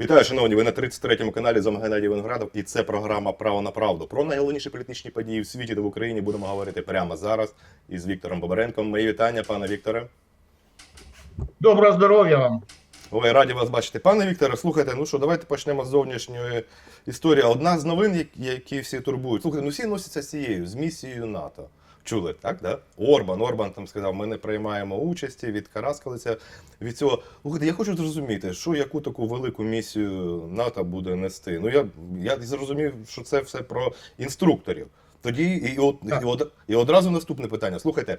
Вітаю, шановні. Ви на 33-му каналі з вами Геннадій Виноградов, і це програма Право на правду. Про найголовніші політичні події в світі та в Україні будемо говорити прямо зараз із Віктором Бобаренком. Мої вітання, пане Вікторе. Доброго здоров'я вам. Ой, раді вас бачити. Пане Вікторе, слухайте, ну що, давайте почнемо з зовнішньої історії. Одна з новин, які всі турбують. Слухайте, ну всі носяться з цією, з місією НАТО. Чули, так? Да? Орбан, Орбан там сказав, ми не приймаємо участі, відкараскалися від цього. Слухайте, я хочу зрозуміти, що яку таку велику місію НАТО буде нести. Ну я, я зрозумів, що це все про інструкторів. Тоді і, от, і, од, і одразу наступне питання. Слухайте,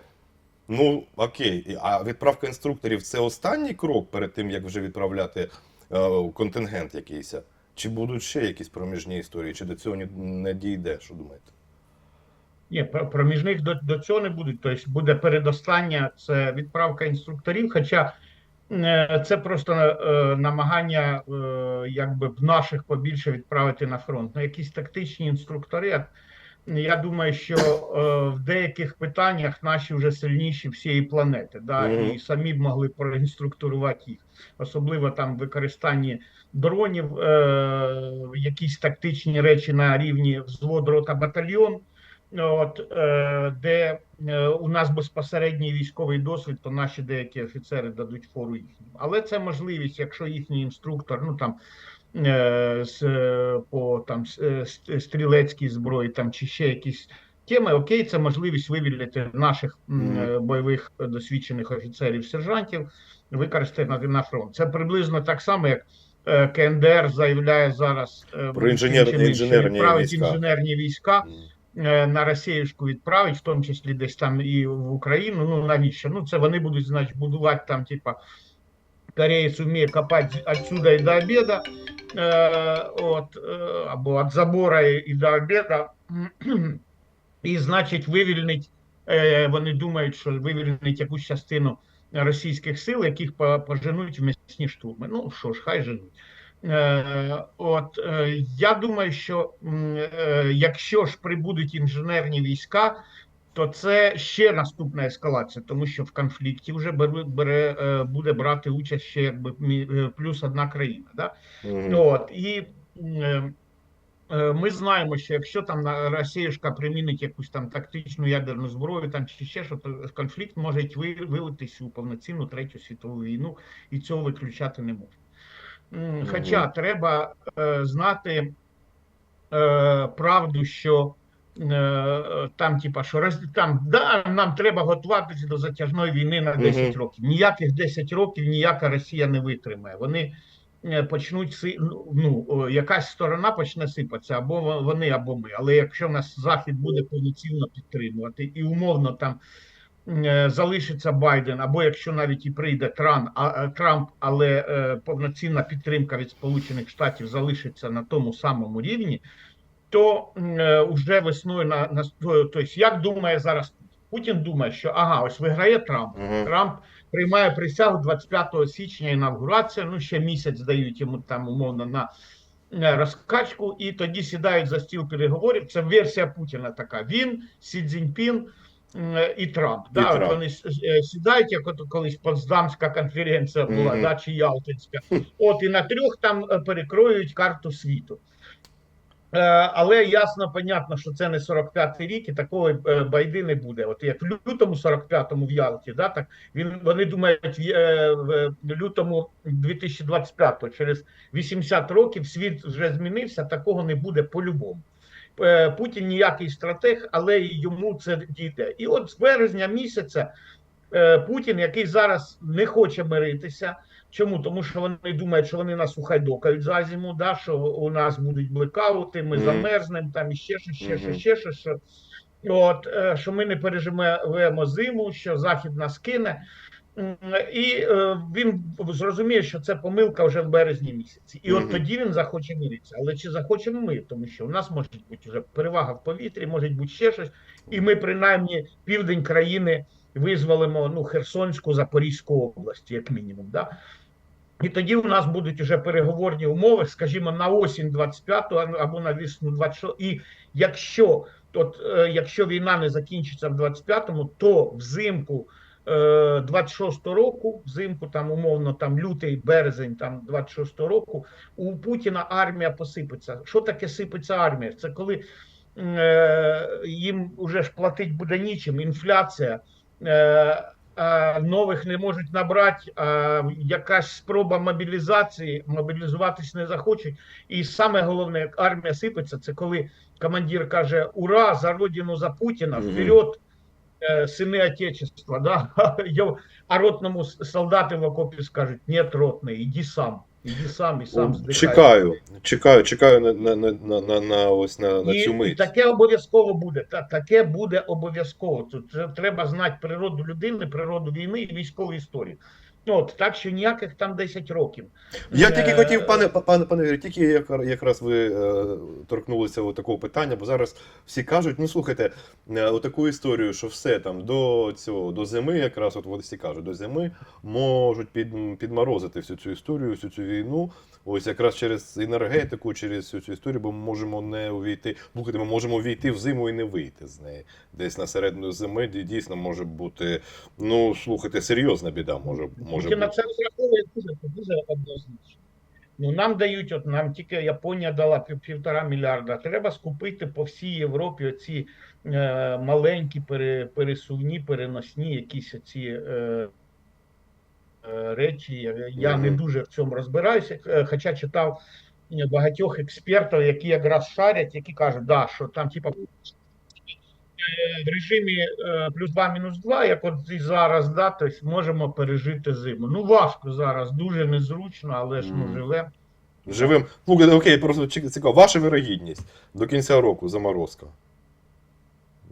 Ну окей, а відправка інструкторів це останній крок перед тим, як вже відправляти е, контингент якийсь. Чи будуть ще якісь проміжні історії, чи до цього не дійде? Що думаєте? Ні, про- проміжних до, до цього не буде. Тобто буде передостання це відправка інструкторів. Хоча е, це просто е, намагання е, якби б наших побільше відправити на фронт. Ну, якісь тактичні інструктори. Я думаю, що е, в деяких питаннях наші вже сильніші всієї планети, да, і самі б могли проінструктурувати їх, особливо там використанні дронів, е, якісь тактичні речі на рівні взвод рота батальйон. От е, де е, у нас безпосередній військовий досвід, то наші деякі офіцери дадуть фору їхнім. Але це можливість, якщо їхній інструктор, ну там е, з по там стрілецькій зброї, там чи ще якісь теми, окей, це можливість вивільнити наших е, бойових досвідчених офіцерів, сержантів, використати на, фронт. Це приблизно так само, як. КНДР заявляє зараз Про інженер- інженерні війська. інженерні війська на Росіюшку відправить, в тому числі десь там і в Україну. Ну навіщо? Ну це вони будуть, значить, будувати там, типа, кореєць вміє копати отсюда і до обіда, е, от, е, або від забора і до обіда, і, значить, вивільнить, е, вони думають, що вивільнить якусь частину російських сил, яких поженуть в м'ясні штурми. Ну що ж, хай женуть. Е, От е, я думаю, що е, якщо ж прибудуть інженерні війська, то це ще наступна ескалація, тому що в конфлікті вже бере, бере буде брати участь ще якби плюс одна країна. Да? Мгм. От і ми знаємо, що якщо там на- Росіюшка примінить якусь там тактичну ядерну зброю, там чи ще що, то конфлікт може й вилитись у повноцінну третю світову війну, і цього виключати не можна. Хоча треба е, знати е, правду, що е, там, типа, що роз... там, да, нам треба готуватися до затяжної війни на 10 Мгм. років. Ніяких 10 років ніяка Росія не витримає. Вони почнуть си- ну, ну, якась сторона почне сипатися, або во- вони, або ми. Але якщо нас Захід буде повноцінно підтримувати і умовно там залишиться Байден, або якщо навіть і прийде Трамп, е, Трамп, але е, повноцінна підтримка від Сполучених Штатів залишиться на тому самому рівні, то е, вже весною на, на тобто, як думає зараз Путін думає, що ага, ось виграє Трамп. Мгм. Трамп приймає присягу 25 січня інавгурація. Ну ще місяць дають йому там умовно на е, розкачку, і тоді сідають за стіл переговорів. Це версія Путіна така. Він, Сі Цзіньпін е, і Трамп. І да, от Трамп. Вони е, сідають, як от колись Потсдамська конференція була, Мгм. да, чи Ялтинська. От і на трьох там е, перекроють карту світу. Е, Але ясно, понятно, що це не 45-й рік, і такого е, байди не буде. От як в лютому 45-му в Ялті, да, так він вони думають в, е, в лютому 2025-го, через 80 років світ вже змінився, такого не буде по-любому. Е, Путін ніякий стратег, але йому це дійде. І от з березня місяця е, Путін, який зараз не хоче миритися. Чому? Тому що вони думають, що вони нас ухайдокають за зиму, да, що у нас будуть блекаути, ми замерзнемо, там і ще що, ще що, ще що, що. От, е, що ми не переживемо зиму, що Захід нас кине. І е, він зрозуміє, що це помилка вже в березні місяці. І от тоді він захоче миритися. Але чи захочемо ми? Тому що у нас може бути вже перевага в повітрі, може бути ще щось, і ми принаймні південь країни визволимо ну, Херсонську, Запорізьку область, як мінімум. Да? І тоді у нас будуть вже переговорні умови, скажімо, на осінь 25-го або на весну 26-го. І якщо, от, е, якщо війна не закінчиться в 25-му, то взимку 26 року, взимку, там умовно, там лютий, березень, там 26 року, у Путіна армія посипеться. Що таке сипеться армія? Це коли е, їм вже ж платить буде нічим, інфляція. Е, нових не можуть набрати, якась спроба мобілізації, мобілізуватись не захочуть. І саме головне, як армія сипеться, це коли командир каже: Ура! За родину, за Путіна, вперед, е, сини Отечества. Да? А ротному с- солдати в окопі скажуть: ні, ротний, іди сам, іди сам і сам здихай. Чекаю, чекаю, чекаю на, на, на, на, на, на, ось на, на І цю мить. таке обов'язково буде. Та, таке буде обов'язково. Тут це треба знати природу людини, природу війни і військову історію. От, так що ніяких там 10 років. Я тільки Е, хотів, пане пане пане Юрію, тільки як- якраз ви е, торкнулися от такого питання, бо зараз всі кажуть: ну слухайте, е, отаку історію, що все там до цього до зими, якраз от вони всі кажуть, до зими можуть під, підморозити всю цю історію, всю цю війну. Ось якраз через енергетику, через всю цю історію, бо ми можемо не увійти. Слухайте, ми можемо увійти в зиму і не вийти з неї. Десь на середину зими дійсно може бути. Ну слухайте, серйозна біда може, може Путін на це розраховує дуже, дуже однозначно. Ну, нам дають, от нам тільки Японія дала пів- півтора мільярда. Треба скупити по всій Європі оці е, маленькі пере, пересувні, переносні якісь оці е, е, речі. Я- не дуже в цьому розбираюся, е, хоча читав багатьох експертів, які якраз шарять, які кажуть, да, що там, типа, в режимі е, плюс 2 мінус 2, як от і зараз, да, тобто можемо пережити зиму. Ну, важко зараз, дуже незручно, але ж ну, Мгм. живе. Живим. Слухайте, окей, просто ці- цікаво. Ваша вирогідність до кінця року заморозка.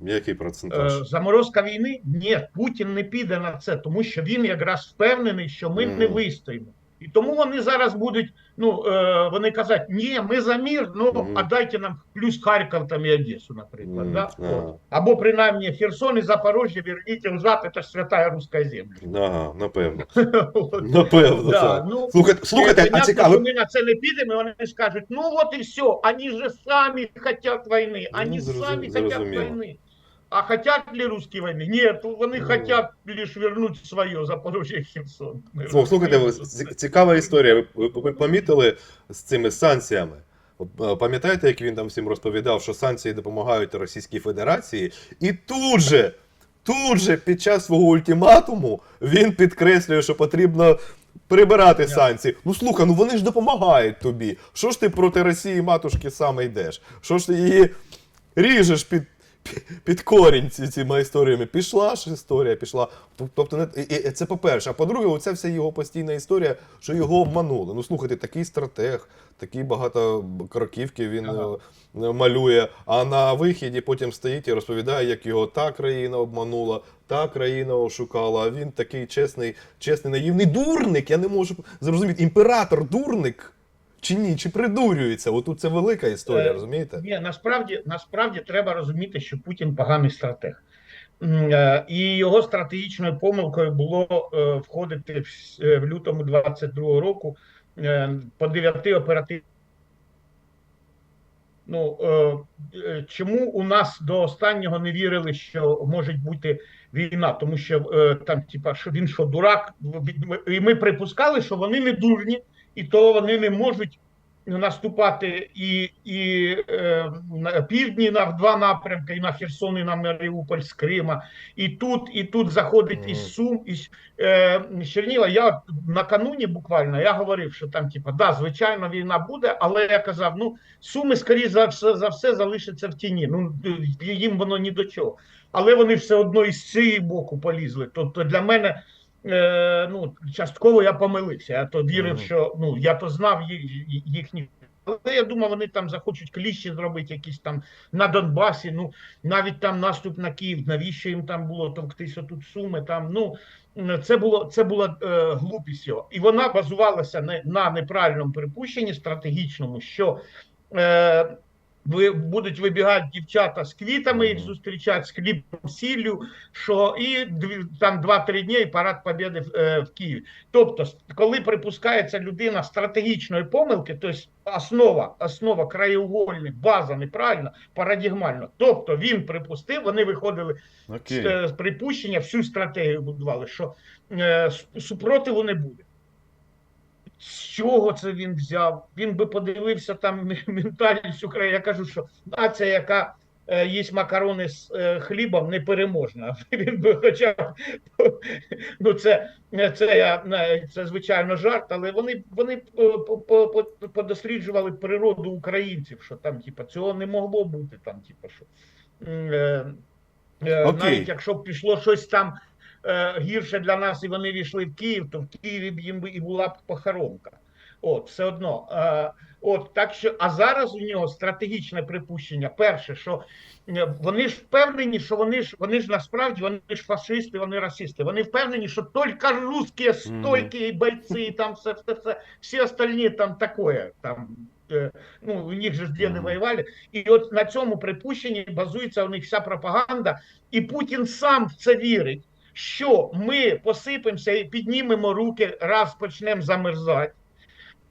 Який процентаж? Е, заморозка війни? Ні, Путін не піде на це, тому що він якраз впевнений, що ми не вистоїмо. І тому вони зараз будуть, ну е, вони казати, ні, ми за мір, ну Мгм. а дайте нам плюс Харків там і Одесу, наприклад. Мгм, Да? ага. От. Або принаймні Херсон і Запорожжя верніть взад, це ж свята руська земля. Ага, напевно. От. Напевно, Да, так. ну, Слухайте, слухайте, а понятно, цікаво. що ми на це не підемо, і вони скажуть, ну от і все, вони же самі хочуть війни, Ну, вони зрозу- самі хочуть зрозуміло. війни. А хотят ли русські війни? Ні, вони Ну. хотят лише вернуть своє Запорожжя і Херсон. Слухайте, цікава історія. Ви помітили з цими санкціями? Е, Пам'ятаєте, як він там всім розповідав, що санкції допомагають Російській Федерації, і тут же, тут же, під час свого ультиматуму, він підкреслює, що потрібно прибирати санкції. Ну слухай, ну вони ж допомагають тобі. Що ж ти проти Росії, матушки, саме йдеш? Що ж ти її ріжеш під. Під корінь ці, цими історіями пішла ж історія, пішла. Тобто, не і, і це по-перше. А по-друге, оця вся його постійна історія, що його обманули. Ну слухайте, такий стратег, такі багато кроківки він Ага. е, малює. А на вихіді потім стоїть і розповідає, як його та країна обманула, та країна ошукала. А він такий чесний, чесний, наївний дурник. Я не можу зрозуміти. Імператор дурник чи ні? Чи придурюється? Отут це велика історія, Е, розумієте? Ні, насправді, насправді треба розуміти, що Путін поганий стратег. Е, І його стратегічною помилкою було е, входити в, лютому 22-го року по дев'яти оперативних. Ну, е, чому у нас до останнього не вірили, що може бути війна? Тому що е, там, типа, що він що, дурак, і ми припускали, що вони не дурні, і то вони не можуть наступати і, і е, на півдні на два напрямки, і на Херсон, і на Маріуполь з Крима, і тут, і тут заходить із Сум, із е, з Чернігова. Я накануні буквально я говорив, що там, типа, да, звичайно, війна буде, але я казав, ну суми, скоріш за все, за все залишаться в тіні. Ну їм воно ні до чого. Але вони все одно із цієї боку полізли. Тобто для мене. Е, ну, частково я помилився. Я то вірив, що ну я то знав їхні. Але я думав, вони там захочуть кліщі зробити якісь там на Донбасі. Ну навіть там наступ на Київ. Навіщо їм там було товктися тут суми? Там ну це було це була е, глупість його, і вона базувалася не на неправильному припущенні стратегічному, що е, ви будуть вибігати дівчата з квітами, їх зустрічати з хлібом, сіллю, що і там 2-3 дні і парад Побєди в, е, в Києві. Тобто, коли припускається людина стратегічної помилки, тобто основа, основа краєугольна, база неправильна, парадігмально. Тобто він припустив, вони виходили з, е, з припущення, всю стратегію будували, що е, супротиву не буде. Чого це він взяв? Він би подивився там ментальність України. Я кажу, що нація, яка е, їсть макарони з е, хлібом, непереможна. Він би хоча б ну це, це я е, це звичайно жарт, але вони, вони по- по- по- подосліджували природу українців, що там, типа, цього не могло бути. Там, типа, що е, Окей. навіть якщо б пішло щось там е, гірше для нас, і вони війшли в Київ, то в Києві б їм і була б похоронка. От, все одно. Е, от, так що, а зараз у нього стратегічне припущення. Перше, що е, вони ж впевнені, що вони ж вони ж насправді вони ж фашисти, вони расисти. Вони впевнені, що тільки русські стойкі бойці, і там все, все, все, всі остальні там такое. Там, е, ну, у них же ж діди Мгм. воювали. І от на цьому припущенні базується у них вся пропаганда, і Путін сам в це вірить, що ми посипемося і піднімемо руки, раз почнемо замерзати.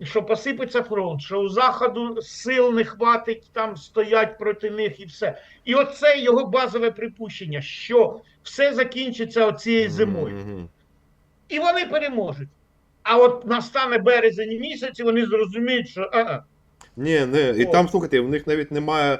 Що посипеться фронт, що у заходу сил не хватить там стоять проти них і все. І оце його базове припущення, що все закінчиться оцією зимою. І вони переможуть. А от настане березень місяць, і вони зрозуміють, що а, Ні, не. І О. там, слухайте, в них навіть немає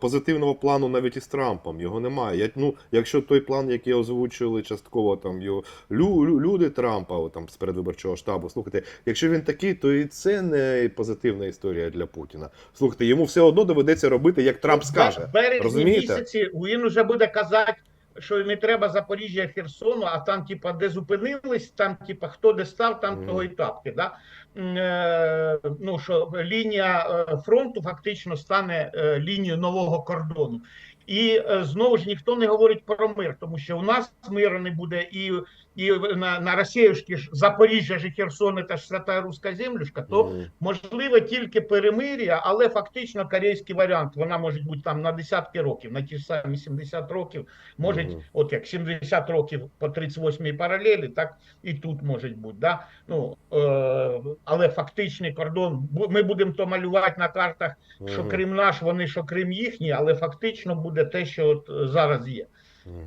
позитивного плану навіть із Трампом. Його немає. Я, ну, якщо той план, який озвучили частково там його лю, лю- люди Трампа от, там, з передвиборчого штабу, слухайте, якщо він такий, то і це не позитивна історія для Путіна. Слухайте, йому все одно доведеться робити, як Трамп скаже. В березні місяці він вже буде казати, що не треба Запоріжжя Херсону, а там, типа, де зупинились, там, типа, хто де став, там Мгм. того і тапки. Да? Е, Ну, що лінія е, фронту фактично стане е, лінією нового кордону. І знову ж ніхто не говорить про мир, тому що у нас миру не буде, і, і на, на Росіюшки ж Запоріжжя ж і Херсон, це ж свята руська землюшка, то можливо тільки перемир'я, але фактично корейський варіант. Вона може бути там на десятки років, на ті ж самі 70 років. Може, от як 70 років по 38-й паралелі, так і тут може бути. Да? Ну, е, але фактичний кордон, ми будемо то малювати на картах, що. Крим наш, вони що Крим їхній, але фактично буде те, що от е, зараз є.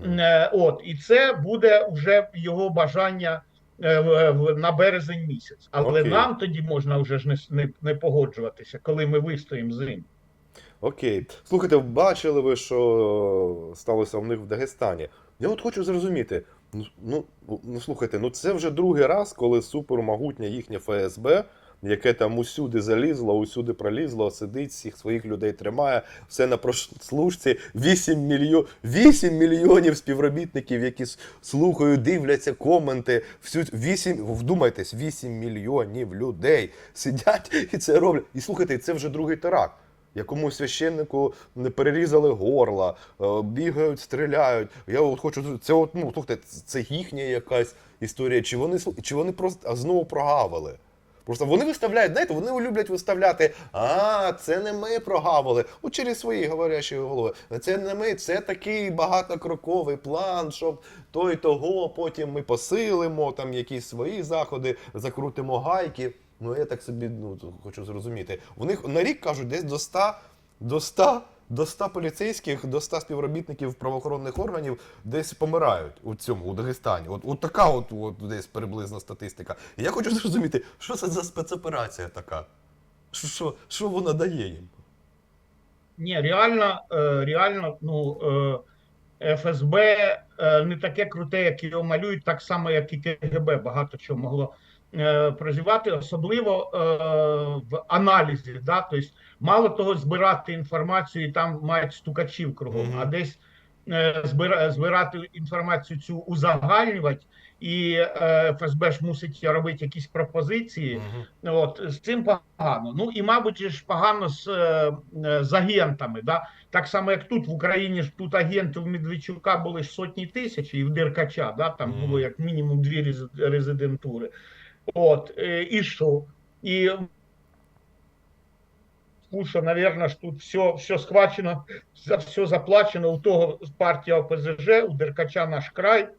Е, От, і це буде вже його бажання е, на березень місяць. Але Окей. нам тоді можна вже ж не, не, не погоджуватися, коли ми вистоїмо з ним. Окей. Слухайте, бачили ви, що сталося в них в Дагестані. Я от хочу зрозуміти. Ну, ну, ну слухайте, ну це вже другий раз, коли супермогутнє їхнє ФСБ, яке там усюди залізло, усюди пролізло, сидить, всіх своїх людей тримає, все на прослушці. 8, мільйон, 8 мільйонів співробітників, які слухають, дивляться коменти. Всю, 8, вдумайтесь, 8 мільйонів людей сидять і це роблять. І слухайте, це вже другий теракт. Якомусь священнику не перерізали горла, е, бігають, стріляють. Я от хочу це от, ну, слухайте, це їхня якась історія, чи вони чи вони просто знову прогавили? Просто вони виставляють, знаєте, вони люблять виставляти, а це не ми прогавили. От через свої говорячі голови. Це не ми, це такий багатокроковий план, щоб той того, потім ми посилимо, там якісь свої заходи, закрутимо гайки. Ну я так собі ну, хочу зрозуміти. У них на рік кажуть, десь до 100, до 100, до 100 поліцейських, до 100 співробітників правоохоронних органів десь помирають у цьому, у Дагестані. От, от така от, от десь приблизна статистика. Я хочу зрозуміти, що це за спецоперація така? Що, що, що вона дає їм? Ні, реально, е, реально, ну, е, ФСБ е, не таке круте, як його малюють, так само, як і КГБ, багато чого могло е, прозівати, особливо е, в аналізі. Да? Тобто, мало того, збирати інформацію, і там мають стукачів кругом, а десь е, збирати інформацію цю узагальнювати, і ФСБ ж мусить робити якісь пропозиції. От з цим погано. Ну і мабуть ж погано з, з агентами. Да? Так само, як тут в Україні ж тут агентів Медведчука були ж сотні тисяч, і в Деркача, да? там Мгм. було як мінімум дві резидентури. От, е, що? І зв'язку, що, мабуть, ж тут все, все схвачено, за все заплачено. У того партія ОПЗЖ, у Деркача наш край,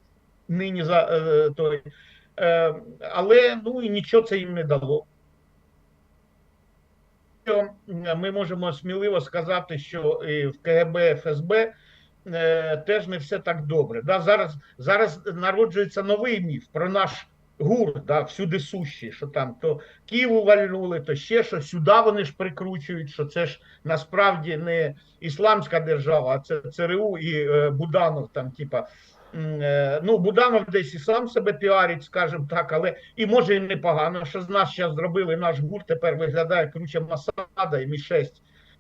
нині за е, той. Е, але ну і нічого це їм не дало. Е, Ми можемо сміливо сказати, що і в КГБ, ФСБ е, теж не все так добре. Да? Зараз, зараз народжується новий міф про наш гурт, да, всюди сущий, що там то Київ увальнули, то ще що сюди вони ж прикручують, що це ж насправді не ісламська держава, а це ЦРУ і е, Буданов там, типа. е, Ну, Буданов десь і сам себе піарить, скажімо так, але і може і непогано, що з нас зараз зробили наш гурт, тепер виглядає круче Масада і Мі-6.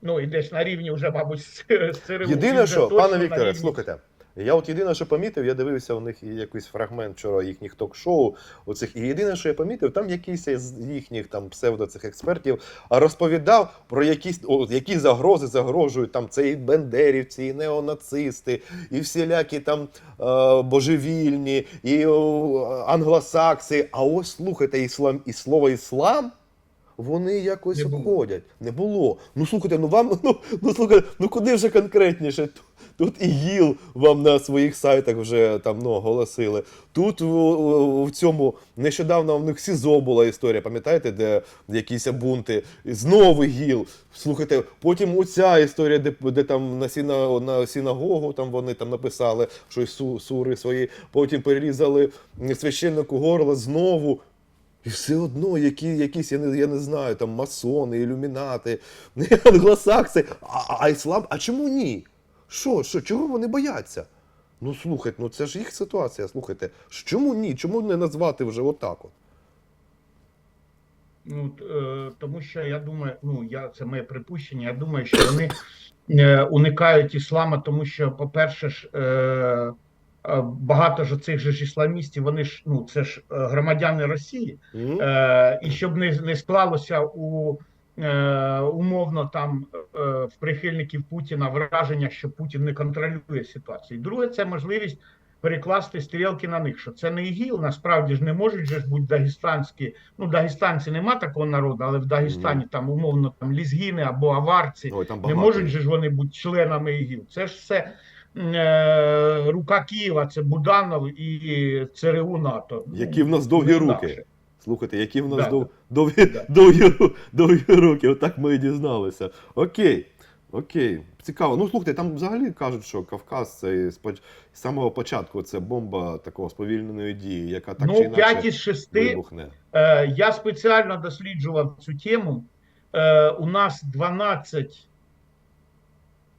Ну і десь на рівні вже, мабуть, з ЦРУ. Єдине, що, пане Вікторе, слухайте. Я от єдине, що помітив, я дивився у них якийсь фрагмент вчора їхніх ток-шоу. Оцих, і єдине, що я помітив, там якийсь з їхніх там псевдо цих експертів розповідав про якісь о, які загрози загрожують там це і бендерівці, і неонацисти, і всілякі там е, божевільні, і о, англосакси. А ось слухайте, іслам і слово іслам. Вони якось обходять. Не було. Ну слухайте, ну вам ну, ну слухайте, ну куди вже конкретніше? Тут, і ГІЛ вам на своїх сайтах вже там ну, оголосили. Тут в цьому нещодавно в них СІЗО була історія, пам'ятаєте, де якісь бунти. Знову ГІЛ. Слухайте, потім оця історія, де, де там на, сіна, на синагогу там вони там написали щось су, сури свої, потім перерізали священнику горло знову. І все одно, які, якісь, я не, я не знаю, там масони, ілюмінати, англосакси, а, а іслам, а чому ні? Що, що, чого вони бояться? Ну слухайте, ну це ж їх ситуація, слухайте. Чому ні? Чому не назвати вже отак от? Ну, е, тому що я думаю, ну я це моє припущення. Я думаю, що вони е, уникають іслама, тому що, по-перше, ж е, багато ж цих же ж ісламістів, вони ж ну це ж е, громадяни Росії, М? е, і щоб не, не склалося у е, умовно там е, в прихильників Путіна враження, що Путін не контролює ситуацію. Друге, це можливість перекласти стрілки на них, що це не ІГІЛ, насправді ж не можуть же ж бути дагестанські. Ну, дагестанці нема такого народу, але в Дагестані там умовно там лізгіни або аварці. Ой, там Не можуть же ж вони бути членами ІГІЛ. Це ж все е, рука Києва, це Буданов і ЦРУ НАТО. Які в нас довгі не руки. Слухайте, які в нас Да, дов, довгі, Да. довгі, довгі руки, отак ми і дізналися. Окей, окей, цікаво. Ну слухайте, там взагалі кажуть, що Кавказ це з самого початку це бомба такого сповільненої дії, яка так чи ну, інакше 5 із 6 вибухне. Е, Я спеціально досліджував цю тему. Е, У нас 12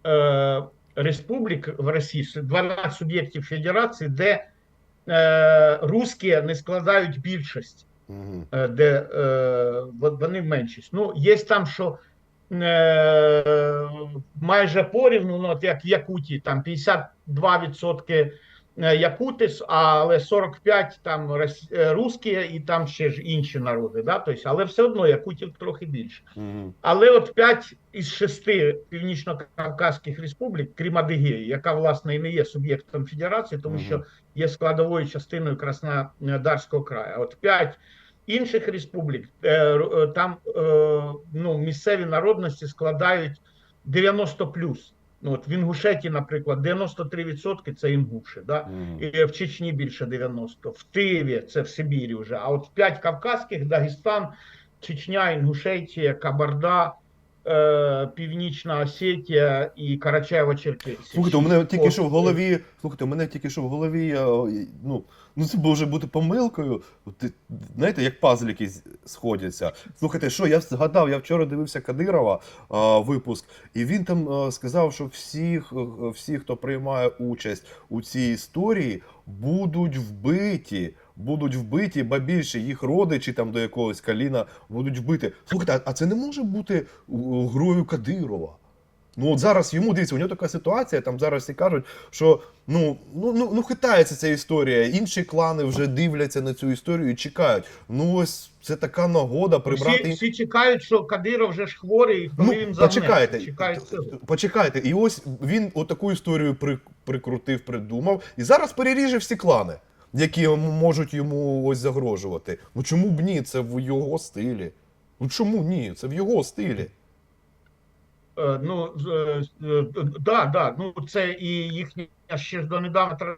е, республік в Росії, 12 суб'єктів федерації, де е, русські не складають більшість, е, де е, вони меншість. Ну, є там, що е, майже порівну, ну, от як в Якутії, там 52% Якутис, але 45 там е, русські і там ще ж інші народи. Да? Тобто, але все одно Якутів трохи більше. Угу. Але от 5 із 6 північно-кавказьких республік, крім Адигеї, яка власне і не є суб'єктом федерації, тому Мгм. що є складовою частиною Краснодарського краю. От 5 інших республік, е, е, там е, ну, місцеві народності складають 90 плюс. Ну, от в Інгушеті, наприклад, 93% це інгуші, да? Mm. і в Чечні більше 90, в Києві, це в Сибірі вже. А от п'ять кавказьких, Дагестан, Чечня, Інгушетія, Кабарда, Північна Осетія і Карачаєво-Черкесія. Слухайте, у мене тільки що в голові. Слухайте, у мене тільки що в голові. Ну, ну це може бути помилкою. Ти, знаєте, як пазлики з- сходяться. Слухайте, що я згадав, я вчора дивився Кадирова а, випуск, і він там а, сказав, що всіх, е, всі, хто приймає участь у цій історії, будуть вбиті. Будуть вбиті, ба більше їх родичі там до якогось каліна будуть вбиті. Слухайте, а- це не може бути грою Кадирова. Ну от зараз йому дивіться, у нього така ситуація. Там зараз всі кажуть, що ну, ну, ну, ну хитається ця історія. Інші клани вже дивляться на цю історію і чекають. Ну ось це така нагода прибрати. Всі, всі чекають, що Кадиров вже ж хворий, і коли Ну, він загне. почекайте, Чекають почекайте. І ось він отаку історію при, прикрутив, придумав, і зараз переріже всі клани, які можуть йому ось загрожувати. Ну чому б ні? Це в його стилі. Ну чому ні? Це в його стилі. Е, Ну, е, е, да, да, ну це і їхня ще донедавна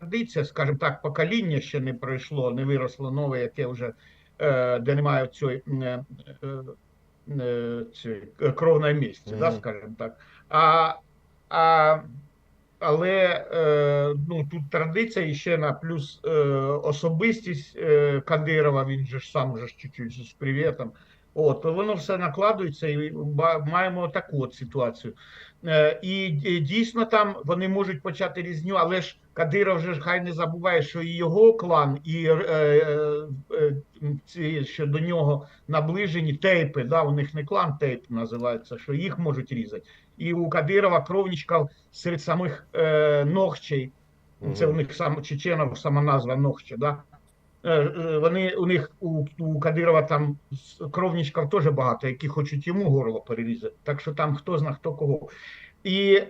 традиція, скажімо так, покоління ще не пройшло, не виросло нове, яке вже е, де немає цієї е, е, е, цієї кровної місці, да, Мгм. скажімо так. А, а, але е, ну, тут традиція ще на плюс е, особистість е, Кадирова, він же ж сам же чуть-чуть з привітом. От, воно все накладується і маємо таку от ситуацію. Е, і, дійсно там вони можуть почати різню, але ж Кадиров же ж хай не забуває, що і його клан, і е, е, ці, що до нього наближені тейпи, да, у них не клан тейп називається, що їх можуть різати. І у Кадирова кровничків серед самих е, ногчей, це у них сам чеченов сама назва ногче, да? Е, е, Вони у них у, у Кадирова там кровничків теж багато, які хочуть йому горло перерізати. Так що там хто зна хто кого. І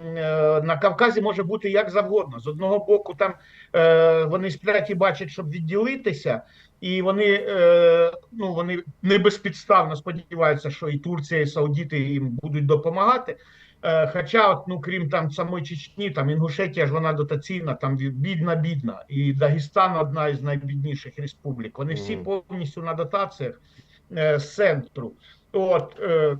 е, на Кавказі може бути як завгодно. З одного боку, там е, вони сплять і бачать, щоб відділитися, і вони, е, ну, вони не безпідставно сподіваються, що і Турція, і Саудіти їм будуть допомагати. Е, Хоча, от, ну, крім там самої Чечні, там Інгушетія ж вона дотаційна, там бідна, бідна, і Дагестан одна із найбідніших республік. Вони всі повністю на дотаціях е, з центру. От, е,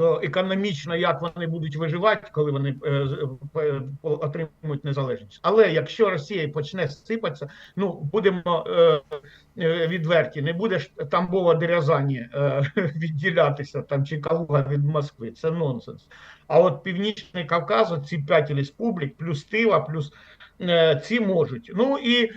то економічно як вони будуть виживати, коли вони е, е, отримують незалежність. Але якщо Росія почне сипатися, ну будемо е, е, відверті, не буде ж Тамбова до Рязані е, відділятися там чи Калуга від Москви. Це нонсенс. А от Північний Кавказ, ці п'ять республік, плюс Тива, плюс ці можуть. Ну і е,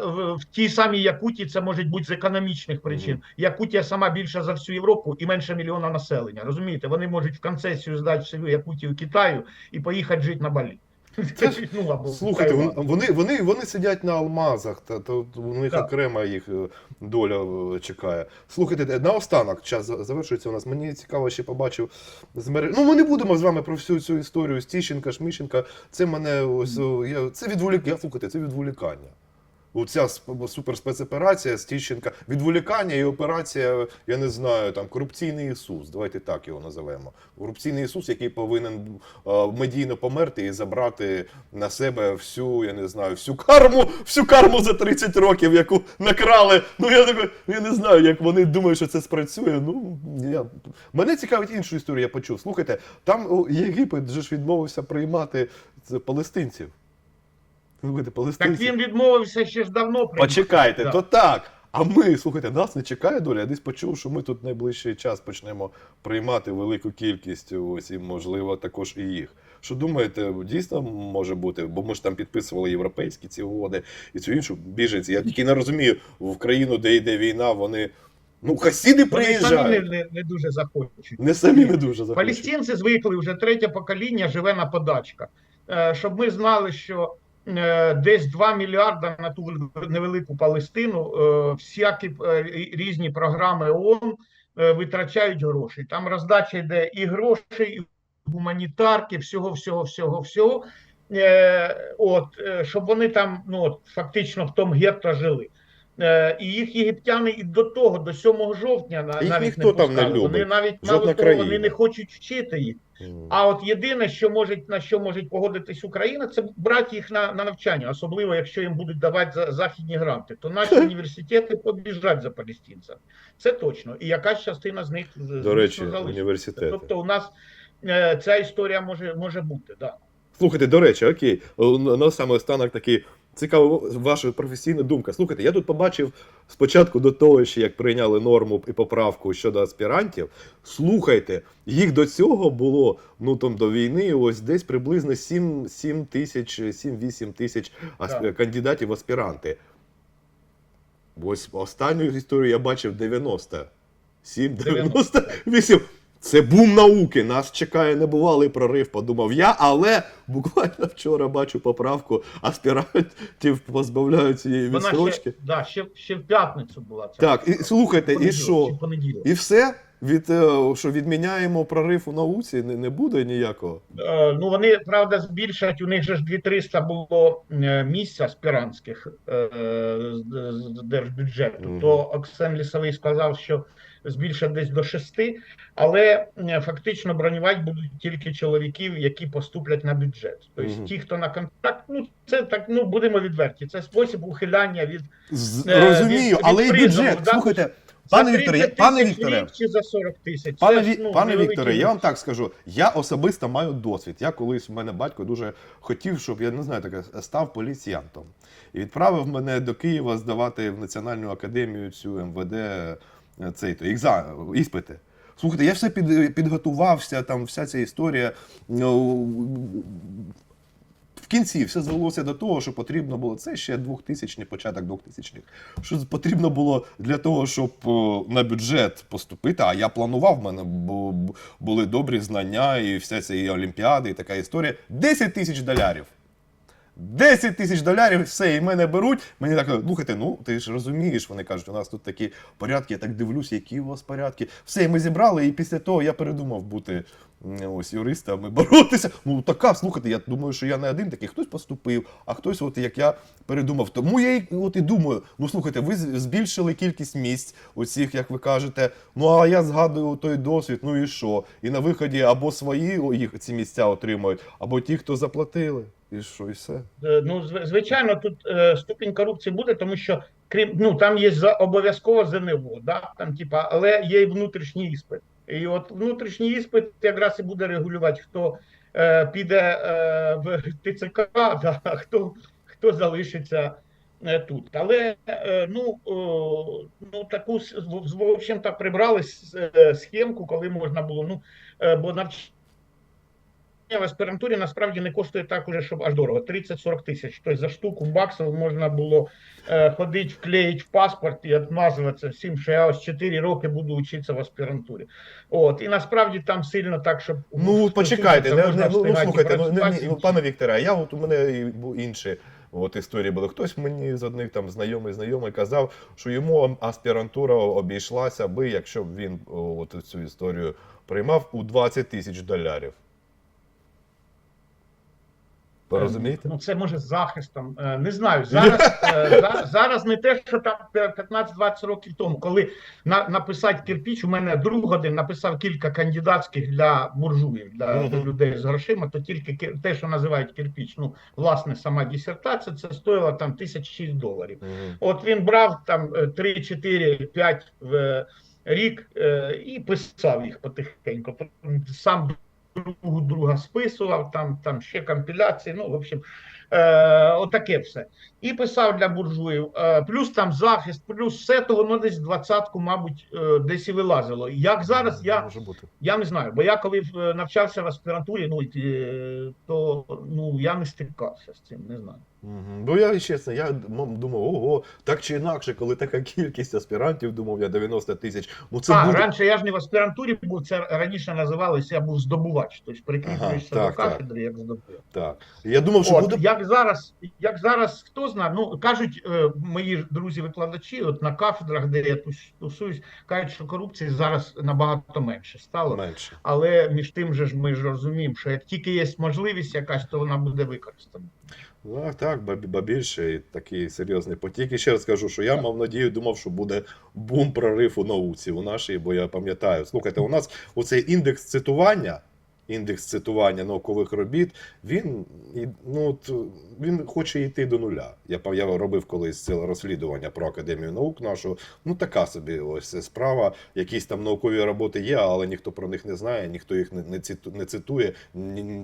в, тій самій Якутії це може бути з економічних причин. Якутія сама більша за всю Європу і менше мільйона населення. Розумієте, вони можуть в концесію здати всю Якутію Китаю і поїхати жити на Балі. Це ж- ну, Слухайте, вон- вони, вони, вони сидять на алмазах, та, то у них Так. окрема їх е, доля е, чекає. Слухайте, е, наостанок час за- завершується у нас. Мені цікаво, ще побачив з мереж. Ну, ми не будемо з вами про всю цю історію Стіщенка, Шміщенка. Це мене ось о, я, це відволікання. Слухайте, це відволікання. Оця сп- суперспецоперація з Тіщенка, відволікання і операція, я не знаю, там корупційний Ісус. Давайте так його називаємо. Корупційний Ісус, який повинен медійно померти і забрати на себе всю, я не знаю, всю карму, всю карму за 30 років, яку накрали. Ну я такой, я не знаю, як вони думають, що це спрацює. Ну я мене цікавить іншу історію. Я почув. Слухайте, там Єгипет же ж відмовився приймати палестинців. Слухайте, Так він відмовився ще ж давно. приймати. Почекайте, Да. то так. А ми, слухайте, нас не чекає доля. Я десь почув, що ми тут найближчий час почнемо приймати велику кількість ось і, можливо, також і їх. Що думаєте, дійсно може бути? Бо ми ж там підписували європейські ці угоди і цю іншу біженці. Я тільки не розумію, в країну, де йде війна, вони. Ну, хасіди Вони самі не, не, не дуже захочуть. Не самі не дуже захочуть. Палестинці звикли вже третє покоління живе на подачках. Е, Щоб ми знали, що десь 2 мільярда на ту невелику Палестину, е, всякі е, різні програми ООН е, витрачають гроші. Там роздача йде і грошей, і гуманітарки, всього, всього, всього, всього. Е, От, е, щоб вони там ну, от, фактично в тому гетто жили. Е, І їх єгиптяни і до того, до 7 жовтня на- Їх навіть ніхто там не пускали. Вони навіть мало того, вони не хочуть вчити їх. А от єдине, що може на що може погодитись Україна, це брати їх на, на навчання, особливо якщо їм будуть давати за, західні гранти, то наші університети побіжать за палестинцями. Це точно. І якась частина з них До речі, університети. Тобто, у нас е, ця історія може, може бути. Да. Слухайте, до речі, окей, на на саме останок такий цікава ваша професійна думка. Слухайте, я тут побачив спочатку до того, ще як прийняли норму і поправку щодо аспірантів. Слухайте, їх до цього було ну там до війни, ось десь приблизно 7, 7 тисяч, 7-8 тисяч асп... Кандидатів в аспіранти. Ось останню історію я бачив 90. 7, 98. Це бум науки. Нас чекає небувалий прорив, подумав я, але буквально вчора бачу поправку аспірантів позбавляють цієї Вона відстрочки. ще, да, ще, ще в п'ятницю була ця. Так, і слухайте, і що? І все? Від, е, що відміняємо прорив у науці, не, не буде ніякого. Е, Ну, вони, правда, збільшать, у них же ж 2300 було е, місць аспірантських е, з з держбюджету. Мгм. То Оксен Лісовий сказав, що збільшать десь до 6, але фактично бронювати будуть тільки чоловіків, які поступлять на бюджет. Тобто Мгм. ті, хто на контракт, ну це так, ну будемо відверті. Це спосіб ухиляння від Е, Розумію, від- але від призову, бюджет. да? Слухайте, пане Вікторе, пане Вікторе, за 40 тисяч. Пане, Ві- ну, пане Вікторе, я вам так скажу. Я особисто маю досвід. Я колись в мене батько дуже хотів, щоб я не знаю, таке став поліціянтом. І відправив мене до Києва здавати в Національну академію цю МВД цей то екзамен, іспити. Слухайте, я все під, підготувався, там вся ця історія. Ну, в кінці все звелося до того, що потрібно було це ще 2000 початок 2000-х. Що потрібно було для того, щоб на бюджет поступити. А я планував, в мене бу- бу- були добрі знання, і вся ця і олімпіада, і така історія. 10 тисяч долярів. 10 тисяч долярів, все, і мене беруть. Мені так, слухайте, ну ти ж розумієш, вони кажуть, у нас тут такі порядки, я так дивлюся, які у вас порядки. Все, і ми зібрали, і після того я передумав бути ось юристом і боротися. Ну така, слухайте, я думаю, що я не один такий. Хтось поступив, а хтось, от як я передумав. Тому я і от і думаю: ну слухайте, ви збільшили кількість місць, оцих, як ви кажете. Ну а я згадую той досвід, ну і що? І на виході або свої їх ці місця отримують, або ті, хто заплатили. І що, і все. Е, Ну, звичайно, тут е, ступінь корупції буде, тому що крім ну там є за обов'язково ЗНО, да там типа, але є і внутрішній іспит. І от внутрішній іспит якраз і буде регулювати, хто е, піде е, в ТЦК, да, хто, хто залишиться е, тут. Але е, ну, о, ну таку в- общем-то прибрали е, схемку, коли можна було. Ну е, бо навчання в аспірантурі насправді не коштує так уже, щоб аж дорого. 30-40 тисяч. Тобто за штуку баксів можна було е, ходити, вклеїти в паспорт і відмазуватися всім, що я ось 4 роки буду вчитися в аспірантурі. От. І насправді там сильно так, щоб Ну, почекайте, не, не, ну, ну, слухайте, ну, не, ну, пане Вікторе, а я от у мене інші от історії були. Хтось мені з одних там знайомий знайомий казав, що йому аспірантура обійшлася би, якщо б він от цю історію приймав у 20 тисяч долярів. Розумієте? Ну, це може з захистом. Е, Не знаю. Зараз, е, зараз не те, що там 15-20 років тому, коли на, написати кирпіч, у мене друг один написав кілька кандидатських для буржуїв, для людей з грошима, то тільки те, що називають кирпіч, ну, власне, сама дисертація, це стоїло там тисяч шість доларів. От він брав там 3, 4, 5 в е, рік е, і писав їх потихеньку. Сам другу друга списував, там, там ще компіляції, ну, в общем, е, отаке все. І писав для буржуїв. Е, плюс там захист, плюс все того, ну, десь двадцятку, мабуть, е, десь і вилазило. Як зараз, я Може бути. я не знаю, бо я коли е, навчався в аспірантурі, ну, е, то ну, я не стикався з цим, не знаю. Мгм. Ну я чесно, я думав, ого, так чи інакше, коли така кількість аспірантів, думав я 90 тисяч. Ну це а, буде. раніше я ж не в аспірантурі був, це раніше називалося, я був здобувач, тобто прикріплюєшся Ага, до кафедри, як здобувач. Так. Я думав, що От, буде. як зараз, як зараз, хто знає, ну кажуть е, мої друзі-викладачі, от на кафедрах, де я тусуюсь, кажуть, що корупції зараз набагато менше стало. Менше. Але між тим же ж ми ж розуміємо, що як тільки є можливість якась, то вона буде використана. Так, так, ба, ба більше і такий серйозний потік. І ще раз кажу, що я мав надію, думав, що буде бум прорив у науці у нашій, бо я пам'ятаю. Слухайте, у нас оцей індекс цитування, індекс цитування наукових робіт, він ну, він хоче йти до нуля. Я, я робив колись це розслідування про академію наук нашу. Ну така собі ось справа. Якісь там наукові роботи є, але ніхто про них не знає, ніхто їх не, не, цитує.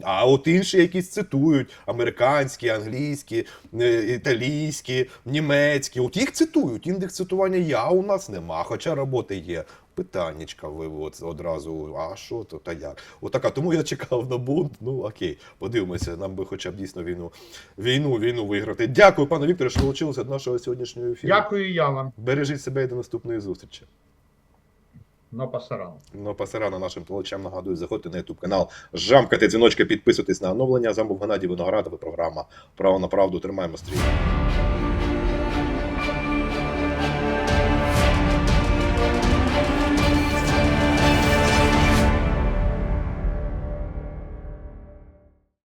А от інші якісь цитують: американські, англійські, е, італійські, німецькі. От їх цитують. Індекс цитування а у нас нема, хоча роботи є. Питаннячка ви от одразу, а що то та як? Отака. Тому я чекав на бунт. Ну окей, подивимося, нам би хоча б дійсно війну, війну, війну виграти. Дякую, пане Вікторе, що долучилися до нашого сьогоднішнього ефіру. Дякую я вам, Бережіть себе і до наступної зустрічі. но пасарам. Ну, пасарана нашим телечам нагадую, заходьте на YouTube канал, жамкайте дзвіночки, підписуйтесь на оновлення. З вами був Геннадій Виноградов і програма Право на правду. Тримаємо стрій.